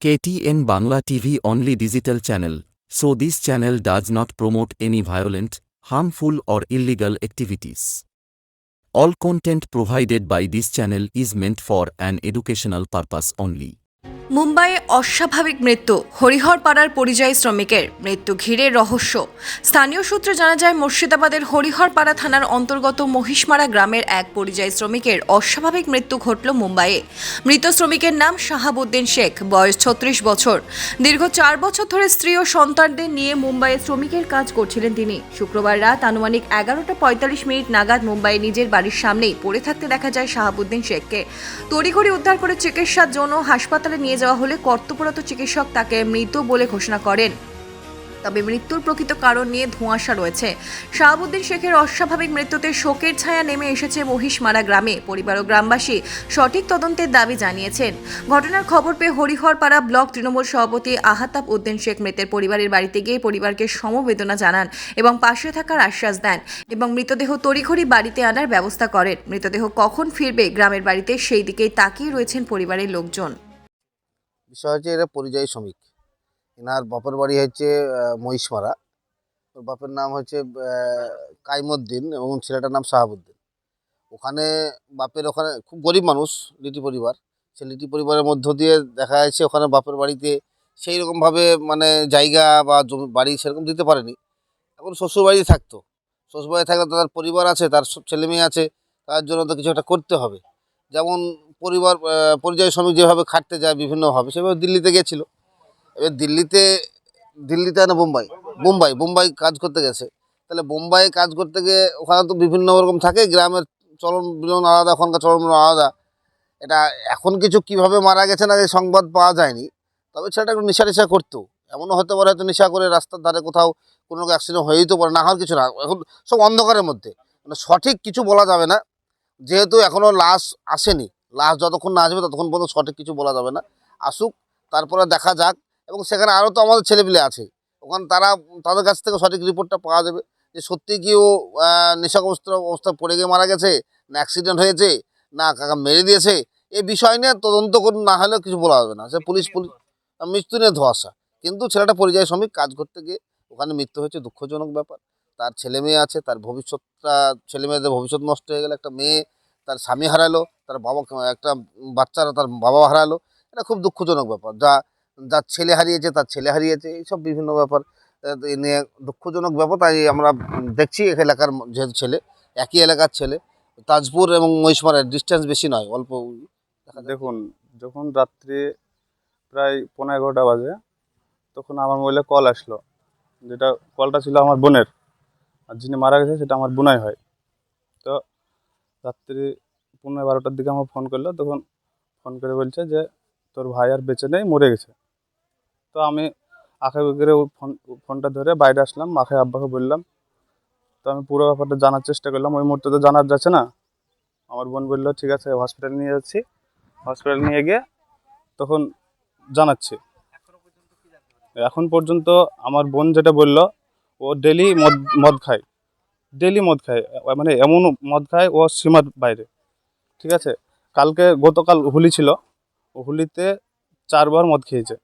KTN Bangla TV only digital channel, so this channel does not promote any violent, harmful or illegal activities. All content provided by this channel is meant for an educational purpose only. মুম্বাইয়ে অস্বাভাবিক মৃত্যু। হরিহরপাড়ার পরিযায়ী শ্রমিকের মৃত্যু ঘিরে রহস্য। স্থানীয় সূত্রে জানা যায়, মুর্শিদাবাদের হরিহরপাড়া থানার অন্তর্গত মহিষমারা গ্রামের এক পরিযায়ী শ্রমিকের অস্বাভাবিক মৃত্যু ঘটল মুম্বাইয়ে। মৃত শ্রমিকের নাম শাহাবুদ্দিন শেখ। বয়স ছত্রিশ বছর। দীর্ঘ চার বছর ধরে স্ত্রী ও সন্তানদের নিয়ে মুম্বাইয়ে শ্রমিকের কাজ করছিলেন তিনি। শুক্রবার রাত আনুমানিক এগারোটা পঁয়তাল্লিশ মিনিট নাগাদ মুম্বাইয়ে নিজের বাড়ির সামনেই পড়ে থাকতে দেখা যায় শাহাবুদ্দিন শেখকে। তড়িঘড়ি উদ্ধার করে চিকিৎসার জন্য হাসপাতালে নিয়ে যাওয়া হলে কর্তব্যরত চিকিৎসক তাকে মৃত বলে ঘোষণা করেন। তবে মৃত্যুর প্রকৃত কারণ নিয়ে ধোঁয়াশা রয়েছে। শাহাবুদ্দিন শেখের অস্বাভাবিক মৃত্যুতে শোকের ছায়া নেমে এসেছে মহিষমারা গ্রামে। পরিবার ও গ্রামবাসী সঠিক তদন্তের দাবি জানিয়েছেন। ঘটনার খবর পেয়ে হরিহরপাড়া ব্লক তৃণমূল সভাপতি আহাতাব উদ্দিন শেখ মৃতের পরিবারের বাড়িতে গিয়ে পরিবারকে সমবেদনা জানান এবং পাশে থাকার আশ্বাস দেন এবং মৃতদেহ তড়িঘড়ি বাড়িতে আনার ব্যবস্থা করেন। মৃতদেহ কখন ফিরবে গ্রামের বাড়িতে সেই দিকেই তাকিয়ে রয়েছেন পরিবারের লোকজন। বিষয় হচ্ছে এরা পরিযায়ী শ্রমিক। এনার বাপের বাড়ি হচ্ছে মহিষমারা। ওর বাপের নাম হচ্ছে কাইমুদ্দিন এবং ছেলেটার নাম শাহাবুদ্দিন। ওখানে বাপের ওখানে খুব গরিব মানুষ, লিটি পরিবার। সে লিটি পরিবারের মধ্য দিয়ে দেখা যাচ্ছে ওখানে বাপের বাড়িতে সেই রকমভাবে মানে জায়গা বা জমি, বাড়ি সেরকম দিতে পারেনি। এখন শ্বশুর বাড়িতে থাকতো। শ্বশুর বাড়ি থাকলে তার পরিবার আছে, তার ছেলে মেয়ে আছে, তার জন্য তো কিছু একটা করতে হবে। যেমন পরিবার পরিযায়ী শ্রমিক যেভাবে খাটতে যায় বিভিন্নভাবে, সেভাবে দিল্লিতে গেছিল। এবার দিল্লিতে দিল্লিতে না বোম্বাই? বোম্বাই বোম্বাই কাজ করতে গেছে। তাহলে বোম্বাই কাজ করতে গিয়ে ওখানে তো বিভিন্ন রকম থাকে, গ্রামের চলন বিলন আলাদা, ওখানকার চলন আলাদা। এটা এখন কিছু কীভাবে মারা গেছে না এই সংবাদ পাওয়া যায়নি, তবে ছেলেটা একটু নেশা নেশা করতো এমনও হতে পারে হয়তো নেশা করে রাস্তার ধারে কোথাও কোনো অ্যাক্সিডেন্ট হয়েই তো পারে, না হওয়ার কিছু না। এখন সব অন্ধকারের মধ্যে। মানে সঠিক কিছু বলা যাবে না। যেহেতু এখনও লাশ আসেনি লাশ যতক্ষণ না আসবে ততক্ষণ পর্যন্ত সঠিক কিছু বলা যাবে না। আসুক তারপরে দেখা যাক। এবং সেখানে আরও তো আমাদের ছেলেপিলে আছে। ওখানে তারা তাদের কাছ থেকে সঠিক রিপোর্টটা পাওয়া যাবে। যে সত্যি কি ও নেশাগ্রস্ত অবস্থায় পড়ে গিয়ে মারা গেছে না অ্যাক্সিডেন্ট হয়েছে না কাকা মেরে দিয়েছে এই বিষয় নিয়ে তদন্ত করুন না হলেও কিছু বলা যাবে না। সে পুলিশ পুলিশ মৃত্যু নিয়ে ধোয়াশা। কিন্তু ছেলেটা পরিযায়ী শ্রমিক কাজ করতে গিয়ে ওখানে মৃত্যু হয়েছে দুঃখজনক ব্যাপার। তার ছেলে মেয়ে আছে, তার ভবিষ্যৎটা, ছেলে মেয়েদের ভবিষ্যৎ নষ্ট হয়ে গেলে একটা মেয়ে তার স্বামী হারালো, তার বাবা একটা বাচ্চারা তার বাবা হারালো। এটা খুব দুঃখজনক ব্যাপার। যা যার ছেলে হারিয়েছে তার ছেলে হারিয়েছে, এইসব বিভিন্ন ব্যাপার নিয়ে দুঃখজনক ব্যাপার। তাই আমরা দেখছি এক এলাকার যেহেতু ছেলে, একই এলাকার ছেলে, তাজপুর এবং মহিষমারের ডিস্টেন্স বেশি নয়, অল্প। দেখুন, যখন রাত্রি প্রায় পনেরো এগারোটা বাজে, তখন আমার মোবাইলে কল আসলো। যেটা কলটা ছিল আমার বোনের। আর যিনি মারা গেছে সেটা আমার বোনাই হয় তো রাত্রি পনেরো বারোটার দিকে আমার ফোন করল, তখন ফোন করে বলছে যে, তোর ভাই আর বেঁচে নেই, মরে গেছে। তো আমি আঁকে করে ফোন ফোনটা ধরে বাইরে আসলাম মাকে আব্বাকে বললাম। তো আমি পুরো ব্যাপারটা জানার চেষ্টা করলাম। ওই মুহূর্তে তো জানার যাচ্ছে না। আমার বোন বলল, ঠিক আছে হসপিটালে নিয়ে যাচ্ছি। হসপিটাল নিয়ে গিয়ে তখন জানাচ্ছি। এখন পর্যন্ত আমার বোন যেটা বলল ও ডেলি মদ মদ খায়। ডেলি মদ খায়। মানে এমন মদ খায় ও সীমার বাইরে। ঠিক আছে? কালকে, গতকাল হোলি ছিল। হোলিতে চারবার মদ খেয়েছে।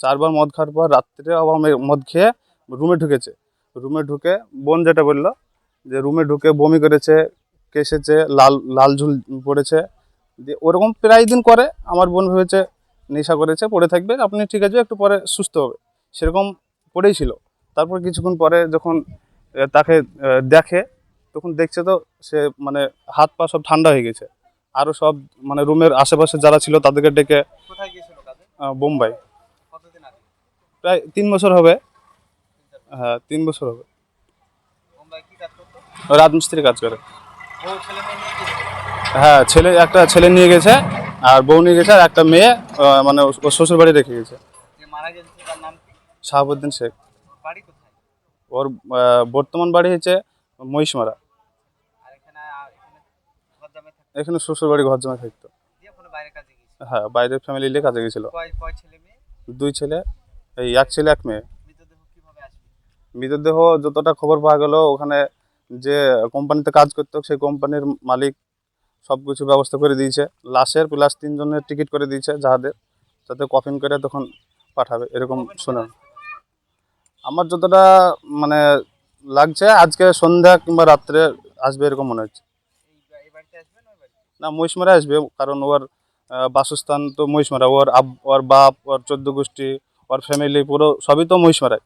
চারবার মদ খাওয়ার পর রাত্রে আবার মদ খেয়ে রুমে ঢুকেছে। রুমে ঢুকে বোন যেটা বলল যে রুমে ঢুকে বমি করেছে, কেসেছে, লাল লাল ঝুল পড়েছে। দিয়ে ওরকম প্রায় দিন করে আমার বোন ভেবেছে, নেশা করেছে, পড়ে থাকবে। আপনি ঠিক আছে, একটু পরে সুস্থ হবে। সেরকম পড়েই ছিল। তারপর কিছুক্ষণ পরে যখন তাকে দেখে তখন দেখছে তো সে মানে হাত পা সব ঠান্ডা হয়ে গেছে। আরও সব মানে রুমের আশেপাশে যারা ছিল তাদেরকে ডেকে বোম্বাই। প্রায় তিন বছর হবে। হ্যাঁ তিন বছর হবে। রাজমিস্ত্রি কাজ করে। হ্যাঁ ছেলে একটা ছেলে নিয়ে গেছে আর বউ নিয়ে গেছে আর একটা মেয়ে মানে শ্বশুর বাড়ি রেখে গেছে। শাহাবুদ্দিন শেখ। ওর বর্তমান বাড়ি হচ্ছে মহিষমারা। এখানে আর ঘর জামে থাকতো? এখানে শ্বশুর বাড়ি ঘর জমা থাকতো হ্যাঁ বাইরের ফ্যামিলি নিয়ে কাজে গেছিল দুই ছেলে এই এক ছেলে এক মেয়ে। মৃতদেহ যতটা খবর পাওয়া গেল ওখানে যে কোম্পানিতে কাজ করতো সেই কোম্পানির মালিক সব কিছু ব্যবস্থা করে দিয়েছে। লাশের প্লাস তিনজনের টিকিট করে দিয়েছে যাহাদের তাতে কফিন করে তখন পাঠাবে এরকম শোনা আমার যতটা মানে লাগছে আজকে সন্ধ্যা কিংবা রাত্রে আসবে এরকম মনে হচ্ছে। না মহিষমারা আসবে কারণ ওর বাসস্থান তো মহিষমারা ওর আব ওর বাপ ওর চোদ্দ গোষ্ঠী ওর ফ্যামিলি পুরো সবই তো মহিষমারায়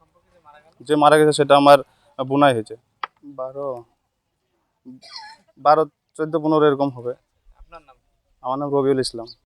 সম্পর্কে যে মারা গেছে সেটা আমার বোনাই হয়েছে। বারো বারো চোদ্দ পনেরো এরকম হবে। আপনার নাম? কি? আমার নাম রবিউল ইসলাম।